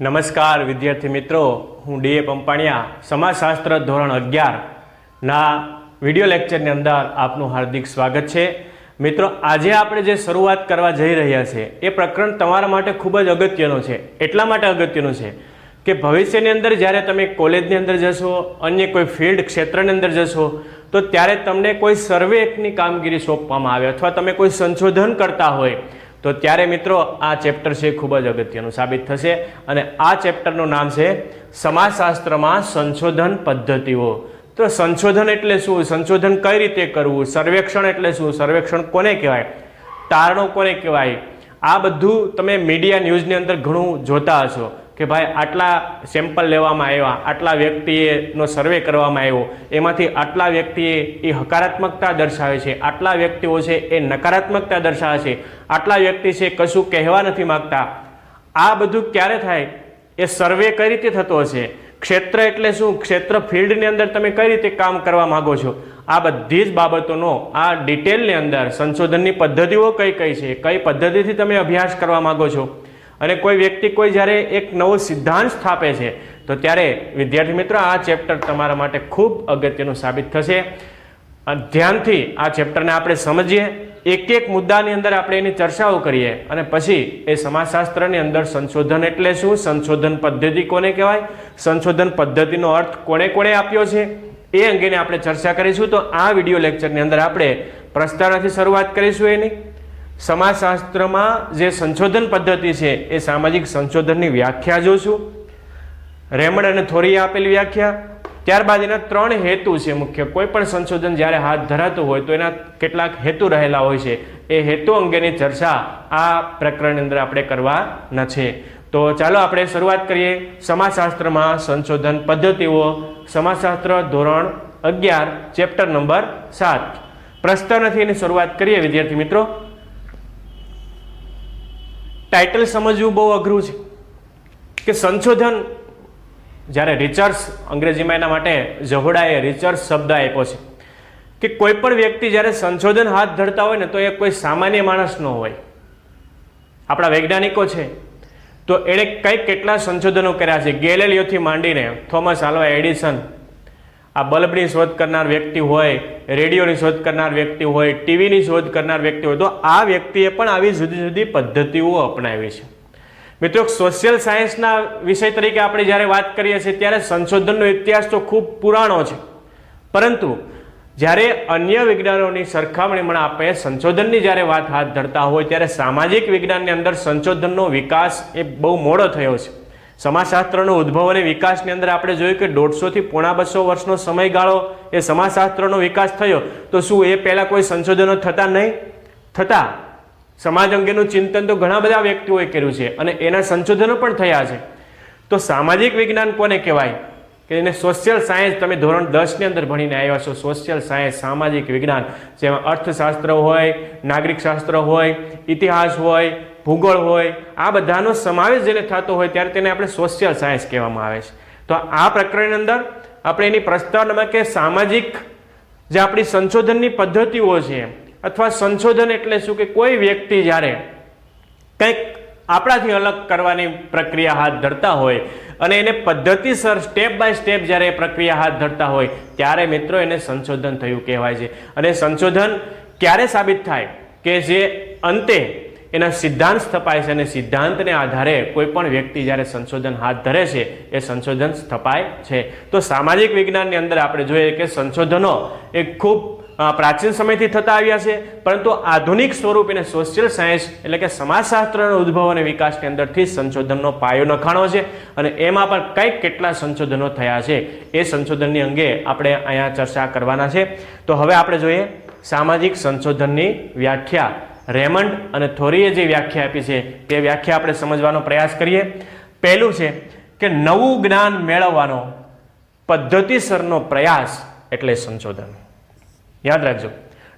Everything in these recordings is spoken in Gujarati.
નમસ્કાર, વિદ્યાર્થી મિત્રો. હું ડીએ પંપાણિયા, સમાજશાસ્ત્ર ધોરણ અગિયારના વીડિયો લેક્ચરની અંદર આપનું હાર્દિક સ્વાગત છે. મિત્રો, આજે આપણે જે શરૂઆત કરવા જઈ રહ્યા છે, એ પ્રકરણ તમારા માટે ખૂબ જ અગત્યનું છે. એટલા માટે અગત્યનું છે કે ભવિષ્યની અંદર જ્યારે તમે કોલેજની અંદર જશો, અન્ય કોઈ ફિલ્ડ ક્ષેત્રની અંદર જશો, તો ત્યારે તમને કોઈ સર્વેની કામગીરી સોંપવામાં આવે અથવા તમે કોઈ સંશોધન કરતા હોય તો ત્યારે મિત્રો આ ચેપ્ટર છે ખૂબ જ અગત્યનું સાબિત થશે અને આ ચેપ્ટરનું નામ છે સમાજશાસ્ત્રમાં સંશોધન પદ્ધતિઓ. તો સંશોધન એટલે શું? સંશોધન કઈ રીતે કરવું? સર્વેક્ષણ એટલે શું? સર્વેક્ષણ કોને કહેવાય? તારણો કોને કહેવાય? આ બધું તમે મીડિયા ન્યૂઝની અંદર ઘણું જોતા હશો. કે ભાઈ આટલા સેમ્પલ લેવામાં આવ્યા, આટલા વ્યક્તિએનો સર્વે કરવામાં આવ્યો. એમાંથી આટલા વ્યક્તિએ એ હકારાત્મકતા દર્શાવે છે, આટલા વ્યક્તિઓ છે એ નકારાત્મકતા દર્શાવે છે, આટલા વ્યક્તિ છે કશું કહેવા નથી માગતા. આ બધું ક્યારે થાય? એ સર્વે કઈ રીતે થતો હશે? ક્ષેત્ર એટલે શું? ક્ષેત્ર ફિલ્ડની અંદર તમે કઈ રીતે કામ કરવા માંગો છો? આ બધી જ બાબતોનો આ ડિટેલની અંદર સંશોધનની પદ્ધતિઓ કઈ કઈ છે? કઈ પદ્ધતિથી તમે અભ્યાસ કરવા માંગો છો? અને કોઈ વ્યક્તિ કોઈ જ્યારે એક નવો સિદ્ધાંત સ્થાપે છે, તો ત્યારે, વિદ્યાર્થી મિત્રો, આ ચેપ્ટર તમારા માટે ખૂબ અગત્યનું સાબિત થશે. ધ્યાનથી આ ચેપ્ટરને આપણે સમજીએ એક એક મુદ્દાની અંદર આપણે એની ચર્ચાઓ કરીએ અને પછી એ સમાજશાસ્ત્રની અંદર સંશોધન એટલે શું? સંશોધન પદ્ધતિ કોને કહેવાય? સંશોધન પદ્ધતિનો અર્થ કોણે કોણે આપ્યો છે? એ અંગેની આપણે ચર્ચા કરીશું. તો આ વીડિયો લેક્ચરની અંદર આપણે પ્રસ્તાવનાથી શરૂઆત કરીશું એની. સમાજશાસ્ત્રમાં જે સંશોધન પદ્ધતિ છે એ સામાજિક સંશોધનની વ્યાખ્યા જોશું રેમણ અને થોરીએ આપેલી વ્યાખ્યા. ત્યારબાદ એના ત્રણ હેતુ છે મુખ્ય. કોઈ પણ સંશોધન જ્યારે હાથ ધરાતું હોય તો એના કેટલાક હેતુ રહેલા હોય છે. એ હેતુ અંગેની ચર્ચા આ પ્રકરણની અંદર આપણે કરવાના છે તો ચાલો આપણે શરૂઆત કરીએ. સમાજશાસ્ત્રમાં સંશોધન પદ્ધતિઓ. સમાજશાસ્ત્ર ધોરણ અગિયાર, ચેપ્ટર નંબર સાત. પ્રસ્તાવનાથી એની શરૂઆત કરીએ, વિદ્યાર્થી મિત્રો. ટાઇટલ સમજવું બહુ અઘરું છે. કે સંશોધન જ્યારે રિચર્સ અંગ્રેજીમાં એના માટે જહોડાએ રિચર્સ શબ્દ આપ્યો છે. કે કોઈ પણ વ્યક્તિ જ્યારે સંશોધન હાથ ધરતા હોય ને તો એ કોઈ સામાન્ય માણસ ન હોય. આપણા વૈજ્ઞાનિકો છે. તો એણે કંઈક કેટલા સંશોધનો કર્યા છે? ગેલેલિયોથી માંડીને, થોમસ આલ્વા, એડિસન આ બલ્બની શોધ કરનાર વ્યક્તિ હોય, રેડિયોની શોધ કરનાર વ્યક્તિ હોય, ટીવીની શોધ કરનાર વ્યક્તિ હોય, તો આ વ્યક્તિએ પણ આવી જુદી જુદી પદ્ધતિઓ અપનાવી છે. મિત્રો સોશિયલ સાયન્સના વિષય તરીકે આપણે જ્યારે વાત કરીએ છીએ, ત્યારે સંશોધનનો ઇતિહાસ તો ખૂબ પુરાણો છે. પરંતુ, જ્યારે અન્ય વિજ્ઞાનોની સરખામણીમાં આપણે સંશોધનની જ્યારે વાત હાથ ધરતા હોય, ત્યારે સામાજિક વિજ્ઞાનની અંદર સંશોધનનો વિકાસ એ બહુ મોડો થયો છે. સમાજશાસ્ત્રનો ઉદ્ભવ અને વિકાસની અંદર આપણે જોયું કે દોઢસોથી પોણા બસો વર્ષનો સમયગાળો એ સમાજશાસ્ત્રનો વિકાસ થયો. તો શું એ પહેલાં કોઈ સંશોધનો થતા નહીં? થતા. સમાજ અંગેનું ચિંતન તો ઘણા બધા વ્યક્તિઓએ કર્યું છે અને એના સંશોધનો પણ થયા છે. તો સામાજિક વિજ્ઞાન કોને કહેવાય? કે એને સોશિયલ સાયન્સ તમે ધોરણ દસની અંદર ભણીને આવ્યા છો સોશિયલ સાયન્સ સામાજિક વિજ્ઞાન, જેમાં અર્થશાસ્ત્ર હોય નાગરિક શાસ્ત્ર હોય, ઇતિહાસ હોય ભૂગોળ હોય, આ બધાનો સમાવેશ જેને થતો હોય ત્યારે તેને આપણે સોશિયલ સાયન્સ કહેવામાં આવે છે. તો આ પ્રકરણની અંદર આપણે એની પ્રસ્તાવનામાં કે સામાજિક જે આપણી સંશોધનની પદ્ધતિઓ છે, અથવા સંશોધન એટલે શું કે કોઈ વ્યક્તિ જ્યારે કંઈક આપણાથી અલગ કરવાની પ્રક્રિયા હાથ ધરતા હોય અને એને પદ્ધતિસર સ્ટેપ બાય સ્ટેપ જ્યારે એ પ્રક્રિયા હાથ ધરતા હોય, ત્યારે મિત્રો એને સંશોધન થયું કહેવાય છે. અને સંશોધન ક્યારે સાબિત થાય કે જે અંતે એના સિદ્ધાંત સ્થપાય છે અને સિદ્ધાંતને આધારે કોઈ પણ વ્યક્તિ જ્યારે સંશોધન હાથ ધરે છે, એ સંશોધન સ્થપાય છે. તો સામાજિક વિજ્ઞાનની અંદર આપણે જોઈએ કે સંશોધનો એ ખૂબ પ્રાચીન સમયથી થતા આવ્યા છે, પરંતુ આધુનિક સ્વરૂપ એને સોશિયલ સાયન્સ એટલે કે સમાજશાસ્ત્રનો ઉદ્ભવ અને વિકાસની અંદરથી સંશોધનનો પાયો નખાણો છે અને એમાં પણ કંઈક કેટલા સંશોધનો થયા છે, એ સંશોધનની અંગે આપણે અહીંયા ચર્ચા કરવાના છે. તો હવે આપણે જોઈએ સામાજિક સંશોધનની વ્યાખ્યા. રેમંડ અને થોરીએ જે વ્યાખ્યા આપી છે, તે વ્યાખ્યા આપણે સમજવાનો પ્રયાસ કરીએ. પહેલું છે કે નવું જ્ઞાન મેળવવાનો પદ્ધતિસરનો પ્રયાસ એટલે સંશોધન. યાદ રાખજો.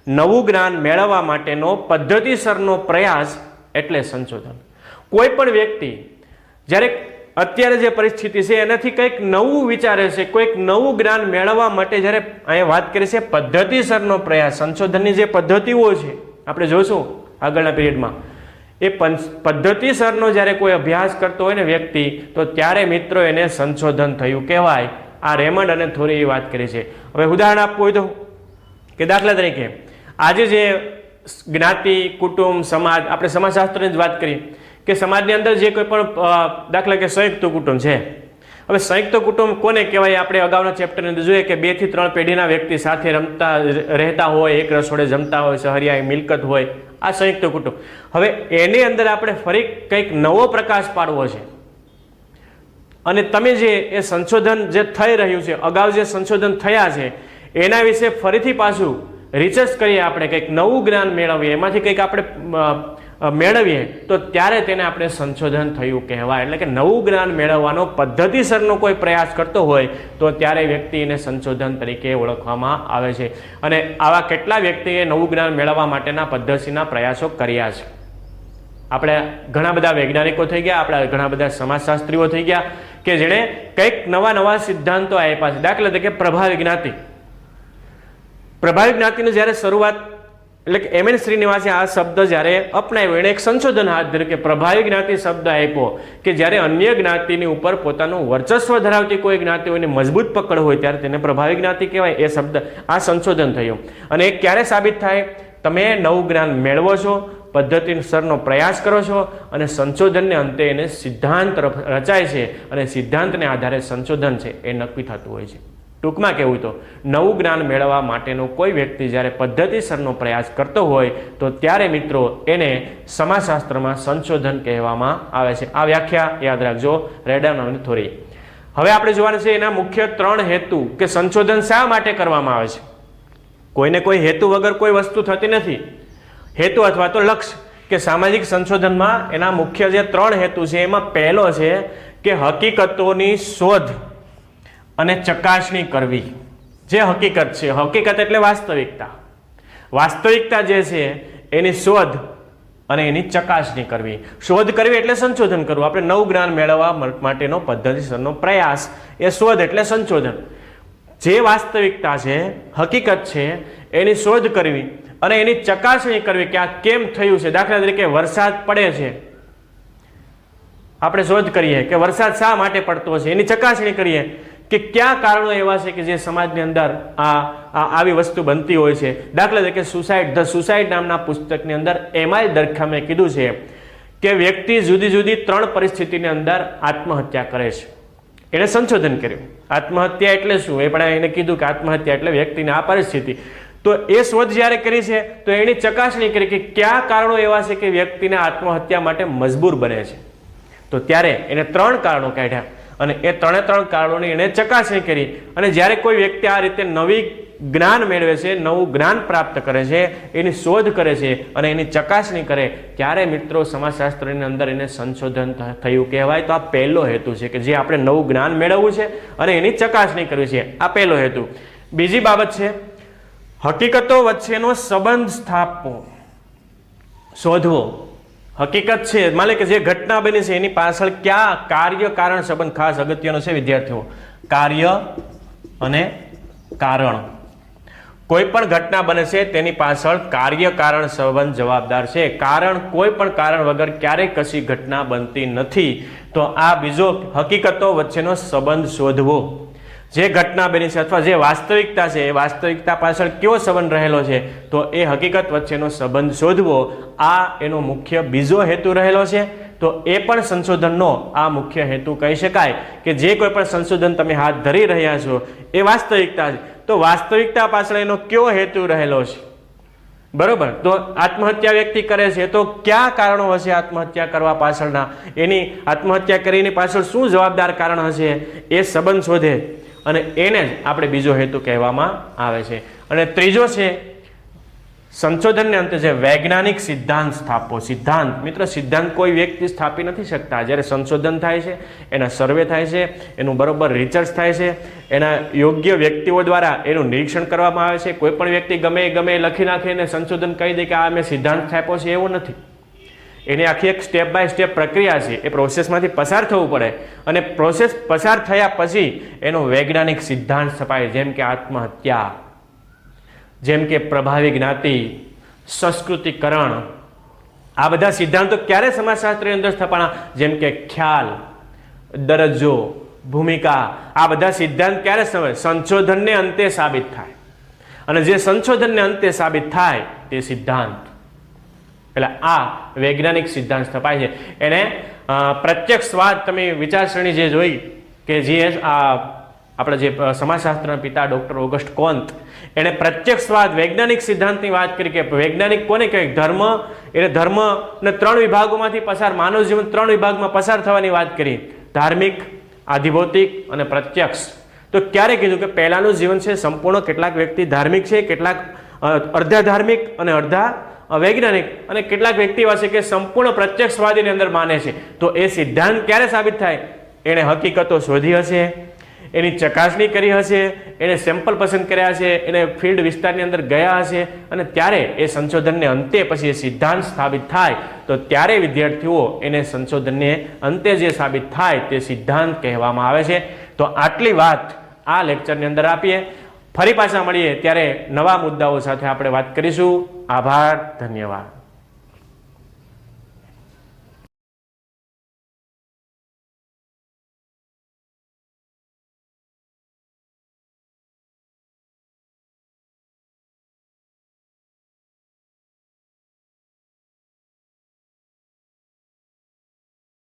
નવું જ્ઞાન મેળવવા માટેનો પદ્ધતિસરનો પ્રયાસ એટલે સંશોધન. કોઈ પણ વ્યક્તિ જ્યારે અત્યારે જે પરિસ્થિતિ છે, એનાથી કંઈક નવું વિચારે છે, કોઈક નવું જ્ઞાન મેળવવા માટે જ્યારે અહીંયા વાત કરી છે, પદ્ધતિસરનો પ્રયાસ, સંશોધનની જે પદ્ધતિઓ છે આપણે જોઈશું આગળના પીરિયડમાં. એ પદ્ધતિસરનો જ્યારે કોઈ અભ્યાસ કરતો હોય ને વ્યક્તિ, તો ત્યારે મિત્રો એને સંશોધન થયું કહેવાય. આ રેમંડ અને થોરી વાત કરી છે. હવે ઉદાહરણ આપવું હોય તો, કે દાખલા તરીકે, આજે જે જ્ઞાતિ, કુટુંબ, સમાજ, આપણે સમાજશાસ્ત્રની જ વાત કરીએ, કે સમાજની અંદર જે કોઈ પણ દાખલા કે સંયુક્ત કુટુંબ છે હવે સંયુક્ત કુટુંબ કોને કહેવાય? આપણે અગાઉના ચેપ્ટરની અંદર જોઈએ કે બેથી ત્રણ પેઢીના વ્યક્તિ સાથે રમતા, રહેતા હોય, એક રસોડે જમતા હોય સહરિયા મિલકત હોય, આ સંયુક્ત કુટુંબ. હવે એની અંદર આપણે ફરી કંઈક નવો પ્રકાશ પાડવો છે. અને તમે જે એ સંશોધન જે થઈ રહ્યું છે, અગાઉ જે સંશોધન થયા છે, એના વિશે ફરીથી પાછું રિસર્ચ કરીએ આપણે, કંઈક નવું જ્ઞાન મેળવીએ. એમાંથી કંઈક આપણે મેળવીએ, તો ત્યારે તેને આપણે સંશોધન થયું કહેવાય. એટલે કે નવું જ્ઞાન મેળવવાનો પદ્ધતિસરનો કોઈ પ્રયાસ કરતો હોય, તો ત્યારે વ્યક્તિને સંશોધન તરીકે ઓળખવામાં આવે છે. અને આવા કેટલા વ્યક્તિએ નવું જ્ઞાન મેળવવા માટેના પદ્ધતિના પ્રયાસો કર્યા છે. આપણે ઘણા બધા વૈજ્ઞાનિકો થઈ ગયા, આપણા ઘણા બધા સમાજશાસ્ત્રીઓ થઈ ગયા, કે જેણે કંઈક નવા નવા સિદ્ધાંતો આપ્યા છે. દાખલા તરીકે પ્રભાવી જ્ઞાતિ પ્રભાવી જ્ઞાતિની જ્યારે શરૂઆત એટલે કે એમ એન શ્રીનિવાસે આ શબ્દ જ્યારે અપનાવ્યો એણે એક સંશોધન હાથ ધર્યું કે પ્રભાવી જ્ઞાતિ શબ્દ આપ્યો કે જ્યારે અન્ય જ્ઞાતિની ઉપર પોતાનું વર્ચસ્વ ધરાવતી કોઈ જ્ઞાતિ હોય મજબૂત પકડ હોય ત્યારે તેને પ્રભાવી જ્ઞાતિ કહેવાય એ શબ્દ આ સંશોધન થયું. અને એ ક્યારે સાબિત થાય? તમે નવું જ્ઞાન મેળવો છો પદ્ધતિસરનો પ્રયાસ કરો છો અને સંશોધનને અંતે એને સિદ્ધાંત રચાય છે અને સિદ્ધાંતને આધારે સંશોધન છે એ નક્કી થતું હોય છે. ટૂંકમાં કહેવું તો, નવું જ્ઞાન મેળવવા માટેનો કોઈ વ્યક્તિ જ્યારે પદ્ધતિસરનો પ્રયાસ કરતો હોય, તો ત્યારે મિત્રો એને સમાજશાસ્ત્રમાં સંશોધન કહેવામાં આવે છે. આ વ્યાખ્યા યાદ રાખજો રેડન અને થોરી. હવે આપણે જોવાનું છે એના મુખ્ય ત્રણ હેતુ કે સંશોધન શા માટે કરવામાં આવે છે. કોઈને કોઈ હેતુ વગર કોઈ વસ્તુ થતી નથી. હેતુ અથવા તો લક્ષ્ય કે સામાજિક સંશોધનમાં એના મુખ્ય જે ત્રણ હેતુ છે, એમાં પહેલો છે કે હકીકતોની શોધ. અને ચકાસણી કરવી. જે હકીકત છે. હકીકત એટલે વાસ્તવિકતા. વાસ્તવિકતા જે છે, એની શોધ અને એની ચકાસણી કરવી. શોધ કરવી એટલે સંશોધન કરવું. આપણે નવું જ્ઞાન મેળવવા માટેનો પદ્ધતિસરનો પ્રયાસ. એ શોધ એટલે સંશોધન. જે વાસ્તવિકતા છે, હકીકત છે, એની શોધ કરવી અને એની ચકાસણી કરવી કે આ કેમ થયું છે. દાખલા તરીકે વરસાદ પડે છે. આપણે શોધ કરીએ કે વરસાદ શા માટે પડતો છે? એની ચકાસણી કરીએ. કે કયા કારણો એવા છે કે જે સમાજની અંદર આ આવી વસ્તુ બનતી હોય છે? દાખલા તરીકે સુસાઇડ ધ સુસાઇડ નામના પુસ્તકની અંદર એમાંય દરખામે કીધું છે કે વ્યક્તિ જુદી જુદી ત્રણ પરિસ્થિતિની અંદર આત્મહત્યા કરે છે. એણે સંશોધન કર્યું. આત્મહત્યા એટલે શું? એ પણ એને કીધું કે આત્મહત્યા એટલે વ્યક્તિની આ પરિસ્થિતિ. તો એ શોધ જ્યારે કરી છે, તો એની ચકાસણી કરી કે કયા કારણો એવા છે કે વ્યક્તિને આત્મહત્યા માટે મજબૂર બને છે? તો ત્યારે એને ત્રણ કારણો કાઢ્યા. અને એ ત્રણે ત્રણ કારણોની એણે ચકાસણી કરી. અને જ્યારે કોઈ વ્યક્તિ આ રીતે નવી જ્ઞાન મેળવે છે, નવું જ્ઞાન પ્રાપ્ત કરે છે, એની શોધ કરે છે અને એની ચકાસણી કરે, ત્યારે મિત્રો સમાજશાસ્ત્રની અંદર એને સંશોધન થયું કહેવાય. તો આ પહેલો હેતુ છે કે જે આપણે નવું જ્ઞાન મેળવવું છે અને એની ચકાસણી કરવી છે. આ પહેલો હેતુ. બીજી બાબત છે, હકીકતો વચ્ચેનો સંબંધ સ્થાપવો. શોધવો. હકીકત છે માલે કે જે ઘટના બની છે, એની પાછળ ક્યાં કાર્ય કારણ સંબંધ ખાસ અગત્યનો છે, વિદ્યાર્થીઓ? કાર્ય અને કારણ. કોઈ પણ ઘટના બને છે, તેની પાછળ કાર્ય કારણ સંબંધ જવાબદાર છે. કારણ કોઈ પણ કારણ વગર ક્યારેય કશી ઘટના બનતી નથી. તો આ બીજો હકીકતો વચ્ચેનો સંબંધ શોધવો. જે ઘટના બની છે અથવા જે વાસ્તવિકતા છે, એ વાસ્તવિકતા પાછળ કયો સંબંધ રહેલો છે, તો એ હકીકત વચ્ચેનો સંબંધ શોધવો, આ એનો મુખ્ય બીજો હેતુ રહેલો છે. તો એ પણ સંશોધનનો આ મુખ્ય હેતુ કહી શકાય કે જે કોઈ પણ સંશોધન તમે હાથ ધરી રહ્યા છો, એ વાસ્તવિકતા છે. તો વાસ્તવિકતા પાછળ એનો કયો હેતુ રહેલો છે? બરોબર? તો આત્મહત્યા વ્યક્તિ કરે છે, તો કયા કારણો હશે આત્મહત્યા કરવા પાછળના? એની આત્મહત્યા કરીને પાછળ શું જવાબદાર કારણ હશે? એ સંબંધ શોધે. અને એને જ આપણે બીજો હેતુ કહેવામાં આવે છે. અને ત્રીજો છે, સંશોધનને અંતે જે વૈજ્ઞાનિક સિદ્ધાંત સ્થાપો સિદ્ધાંત, મિત્ર, સિદ્ધાંત કોઈ વ્યક્તિ સ્થાપી નથી શકતા. જ્યારે સંશોધન થાય છે, એના સર્વે થાય છે, એનું બરોબર રિસર્ચ થાય છે, એના યોગ્ય વ્યક્તિઓ દ્વારા એનું નિરીક્ષણ કરવામાં આવે છે. કોઈ પણ વ્યક્તિ ગમે ગમે લખી નાખે અને સંશોધન કહી દે કે આ મેં સિદ્ધાંત સ્થાપ્યો છે, એવું નથી. એની આખી એક સ્ટેપ બાય સ્ટેપ પ્રક્રિયા છે. એ પ્રોસેસમાંથી પસાર થવું પડે. અને પ્રોસેસ પસાર થયા પછી એનો વૈજ્ઞાનિક સિદ્ધાંત સ્થપાય જેમ કે આત્મહત્યા, જેમ કે પ્રભાવી જ્ઞાતિ, સંસ્કૃતિકરણ. આ બધા સિદ્ધાંતો ક્યારે સમાજશાસ્ત્રની અંદર સ્થપાણા? જેમ કે ખ્યાલ, દરજ્જો, ભૂમિકા. આ બધા સિદ્ધાંત ક્યારે સમય સંશોધનને અંતે સાબિત થાય? અને જે સંશોધનને અંતે સાબિત થાય તે સિદ્ધાંત. એટલે આ વૈજ્ઞાનિક સિદ્ધાંત સ્થપાય છે. એને પ્રત્યક્ષવાદ તમે વિચારસરણી જે જોઈ કે જે આ આપણે જે સમાજશાસ્ત્રના પિતા ડૉક્ટર ઓગસ્ટ કોંત એણે પ્રત્યક્ષવાદ વૈજ્ઞાનિક સિદ્ધાંતની વાત કરી કે વૈજ્ઞાનિક કોને કહે? ધર્મ એટલે ધર્મને ત્રણ વિભાગોમાંથી પસાર માનવ જીવન ત્રણ વિભાગમાં પસાર થવાની વાત કરી. ધાર્મિક આધિભૌતિક અને પ્રત્યક્ષ. તો ક્યારે કીધું કે પહેલાંનું જીવન છે સંપૂર્ણ કેટલાક વ્યક્તિ ધાર્મિક છે કેટલાક અર્ધા ધાર્મિક અને અડધા અ, વૈજ્ઞાનિક અને કેટલાક વ્યક્તિ એવા છે કે સંપૂર્ણ પ્રત્યક્ષવાદીની અંદર માને છે. તો એ સિદ્ધાંત ક્યારે સાબિત થાય? એણે હકીકતો શોધી હશે, એની ચકાસણી કરી હશે, એણે સેમ્પલ પસંદ કર્યા હશે એને ફિલ્ડ વિસ્તારની અંદર ગયા હશે અને ત્યારે એ સંશોધનને અંતે પછી એ સિદ્ધાંત સ્થાપિત થાય. તો ત્યારે વિદ્યાર્થીઓ એને સંશોધનને અંતે જે સાબિત થાય તે સિદ્ધાંત કહેવામાં આવે છે. તો આટલી વાત આ લેક્ચરની અંદર આપીએ. ફરી પાછા મળીએ ત્યારે નવા મુદ્દાઓ સાથે આપણે વાત કરીશું. આભાર ધન્યવાદ.